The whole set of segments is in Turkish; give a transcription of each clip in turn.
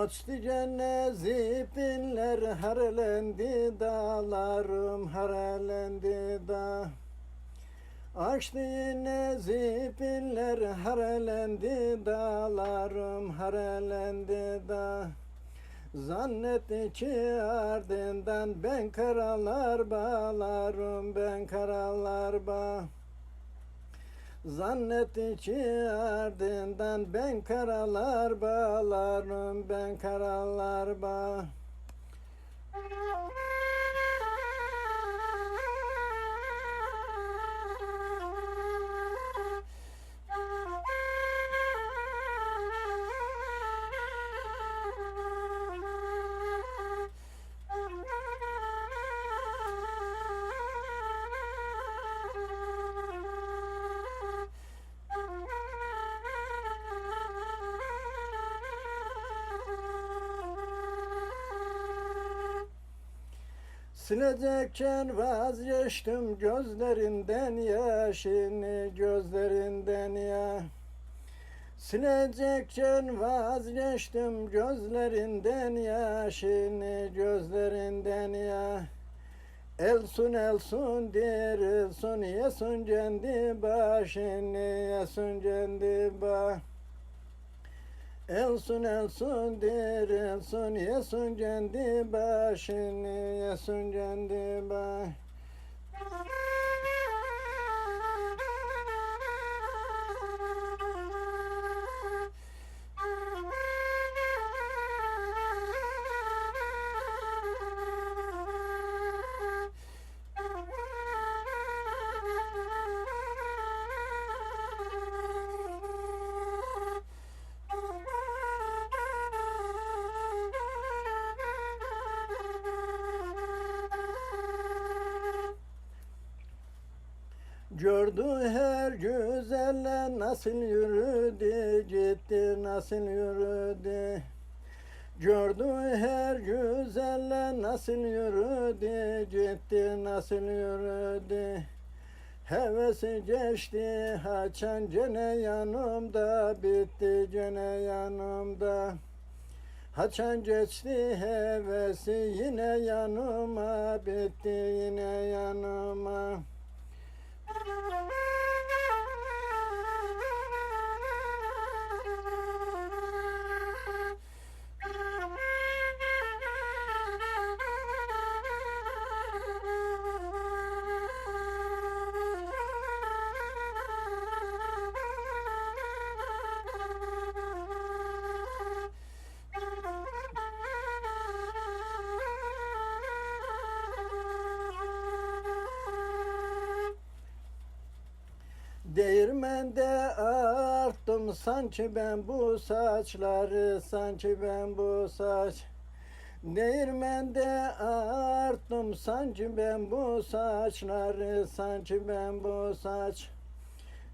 Açtı cennet zipinler harelendi dağlarım harelendi dağ. Açtı yine zipinler harelendi dağlarım harelendi dağ. Zannetti ki ardından ben karalar bağlarım ben karalar bağ. Zannetti ki ardından ben karalar bağlarım ben karalar bağ. Silecekken vazgeçtim gözlerinden yaşını gözlerinden ya. Silecekken vazgeçtim gözlerinden yaşını gözlerinden ya. Elsun elsun dirilsun yesun kendi başını yesun kendi başını. Elsun elsun dirilsun yesun kendi başını yesun kendi baş. Gördü her güzelle nasıl yürüdü gitti nasıl yürüdü. Gördü her güzelle nasıl yürüdü gitti nasıl yürüdü. Hevesi geçti haçan gene yanımda bitti gene yanımda. Haçan geçti hevesi yine yanıma bitti yine yanıma Değirmende arttım sanki ben bu saçları sanki ben bu saç. Değirmende arttım sanki ben bu saçları sanki ben bu saç.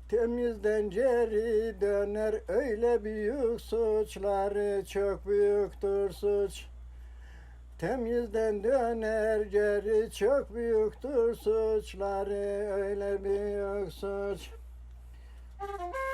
Temizden geri döner öyle büyük suçları çok büyüktür suç. Temizden döner geri çok büyüktür suçları öyle büyük suç. Bye.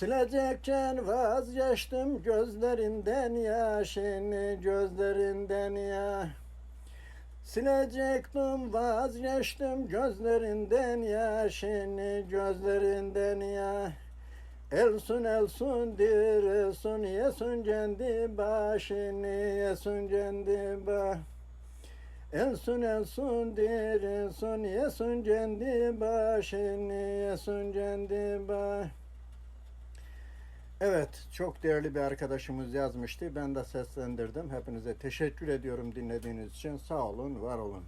Silecekken vazgeçtim gözlerinden yaşını gözlerinden ya. Silecektim vazgeçtim gözlerinden yaşını gözlerinden ya. Elsun elsun dirilsun yesun kendi başını yesun kendi baş. Elsun elsun dirilsun yesun kendi başını yesun kendi baş. Evet, çok değerli bir arkadaşımız yazmıştı. Ben de seslendirdim. Hepinize teşekkür ediyorum dinlediğiniz için. Sağ olun, var olun.